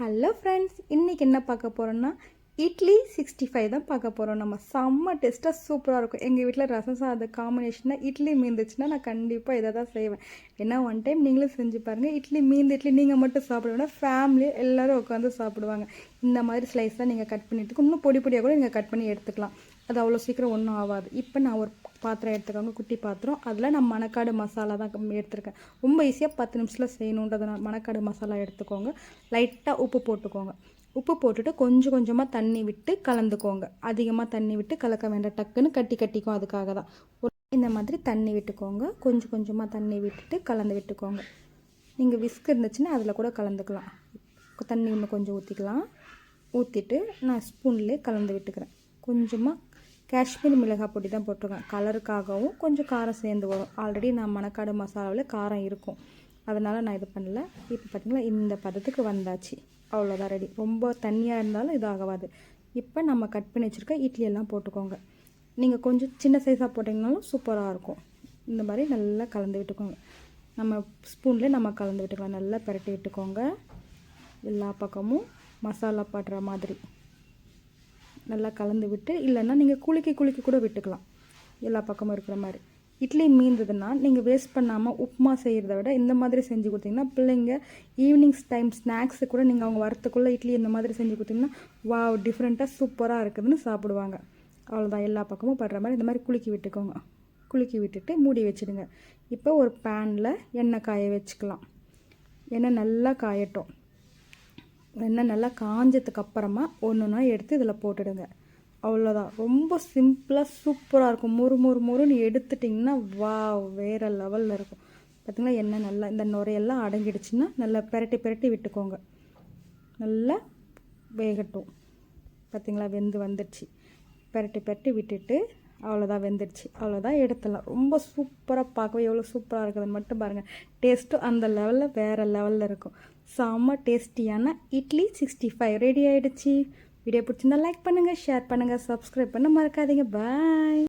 Hello friends இன்றைக்கி என்ன பார்க்க போகிறோன்னா இட்லி சிக்ஸ்டி ஃபைவ் தான் பார்க்க போகிறோம் நம்ம செம்ம டேஸ்ட்டாக சூப்பராக இருக்கும். எங்கள் வீட்டில் ரசம் சாதம் காம்பினேஷனாக இட்லி மீந்துச்சுன்னா நான் கண்டிப்பாக இதை தான் செய்வேன். ஏன்னா ஒன் டைம் நீங்களும் செஞ்சு பாருங்கள் இட்லி மீந்து இட்லி நீங்கள் மட்டும் சாப்பிடுவேன்னா வேணாம் ஃபேமிலி எல்லோரும் உட்காந்து சாப்பிடுவாங்க. இந்த மாதிரி ஸ்லைஸ் தான் நீங்கள் கட் பண்ணிட்டு இன்னும் பொடி பொடியாக கூட நீங்கள் கட் பண்ணி எடுத்துக்கலாம். அது அவ்வளோ சீக்கிரம் ஒன்றும் ஆகாது இப்போ நான் ஒரு பாத்திரம் எடுத்துக்கோங்க குட்டி பாத்திரம். அதில் நான் மணக்காடு மசாலா தான் எடுத்துருக்கேன். ரொம்ப ஈஸியாக பத்து நிமிஷத்தில் செய்யணுன்றதுனால மணக்காடு மசாலா எடுத்துக்கோங்க. லைட்டாக உப்பு போட்டுக்கோங்க. உப்பு போட்டுட்டு கொஞ்சம் கொஞ்சமாக தண்ணி விட்டு கலந்துக்கோங்க. அதிகமாக தண்ணி விட்டு கலக்க வேண்டாம். டக்குன்னு கட்டி கட்டிக்கும் அதுக்காக தான். இந்த மாதிரி தண்ணி விட்டுக்கோங்க. கொஞ்சம் கொஞ்சமாக தண்ணி விட்டுட்டு கலந்து விட்டுக்கோங்க. நீங்கள் விஸ்க் இருந்துச்சுன்னா அதில் கூட கலந்துக்கலாம். தண்ணி இன்னும் கொஞ்சம் ஊற்றிக்கலாம் ஊற்றிட்டு நான் ஸ்பூன்லேயே கலந்து விட்டுக்கிறேன். கொஞ்சமாக காஷ்மீர் மிளகாய் பொடி தான் போட்டிருக்கேன். கலருக்காகவும் கொஞ்சம் காரம் சேர்ந்து வரும். ஆல்ரெடி நான் மணக்காடு மசாலாவில் காரம் இருக்கும். அதனால் நான் இது பண்ணல. இப்போ பார்த்திங்களா இந்த பதத்துக்கு வந்தாச்சு. அவ்வளோதான் ரெடி ரொம்ப தண்ணியாக இருந்தாலும் இது ஆகாது. இப்போ நம்ம கட் பண்ணி வச்சுருக்க இட்லியெல்லாம் போட்டுக்கோங்க. நீங்கள் கொஞ்சம் சின்ன சைஸாக போட்டிங்கனாலும் சூப்பராக இருக்கும். இந்த மாதிரி நல்லா கலந்து விட்டுக்கோங்க. நம்ம ஸ்பூன்லேயே நம்ம கலந்து விட்டுக்கலாம். நல்லா பிரட்டி விட்டுக்கோங்க. எல்லா பக்கமும் மசாலா படுற மாதிரி. நல்லா கலந்து விட்டு இல்லைன்னா நீங்கள் குலுக்கி குலுக்கி கூட விட்டுக்கலாம். எல்லா பக்கமும் இருக்கிற மாதிரி. இட்லி மீந்ததுன்னா நீங்கள் வேஸ்ட் பண்ணாமல் உப்புமா செய்கிறத விட இந்த மாதிரி செஞ்சு கொடுத்தீங்கன்னா பிள்ளைங்க ஈவினிங்ஸ் டைம் ஸ்நாக்ஸு கூட நீங்கள் அவங்க வரத்துக்குள்ளே இட்லி இந்த மாதிரி செஞ்சு கொடுத்தீங்கன்னா வா டிஃப்ரெண்ட்டாக சூப்பராக இருக்குதுன்னு சாப்பிடுவாங்க. அவ்வளோதான் எல்லா பக்கமும் படுற மாதிரி இந்த மாதிரி குலுக்கி விட்டுக்கோங்க. குலுக்கி விட்டுட்டு மூடி வச்சுடுங்க. இப்போ ஒரு பேனில் எண்ணெய் காய வச்சுக்கலாம். எண்ணெய் நல்லா காயட்டும். எண்ணெய் நல்லா காஞ்சதுக்கு அப்புறமா ஒன்று ஒன்றா எடுத்து இதில் போட்டுடுங்க. அவ்வளோதான் ரொம்ப சிம்பிளாக சூப்பராக இருக்கும். முறு முறு முறுன்னு எடுத்துட்டிங்கன்னா வா வேறு லெவலில் இருக்கும். பார்த்திங்களா எண்ணெய் நல்லா இந்த நுரையெல்லாம் அடங்கிடுச்சுன்னா நல்லா பெரட்டி பெரட்டி விட்டுக்கோங்க. நல்லா வேகட்டும். பார்த்திங்களா வெந்து வந்துடுச்சு. பெரட்டி பெரட்டி விட்டுட்டு அவ்வளோதான் வெந்துடுச்சு. அவ்வளோதான் எடுத்துடலாம். ரொம்ப சூப்பராக பார்க்கவே எவ்வளோ சூப்பராக இருக்குதுன்னு மட்டும் பாருங்கள் டேஸ்ட்டும் அந்த லெவலில் வேறு லெவலில் இருக்கும். செம்ம டேஸ்டியான இட்லி சிக்ஸ்டி ஃபைவ் ரெடி ஆகிடுச்சு வீடியோ பிடிச்சிருந்தா லைக் பண்ணுங்கள் ஷேர் பண்ணுங்கள் சப்ஸ்கிரைப் பண்ண மறக்காதீங்க. பாய்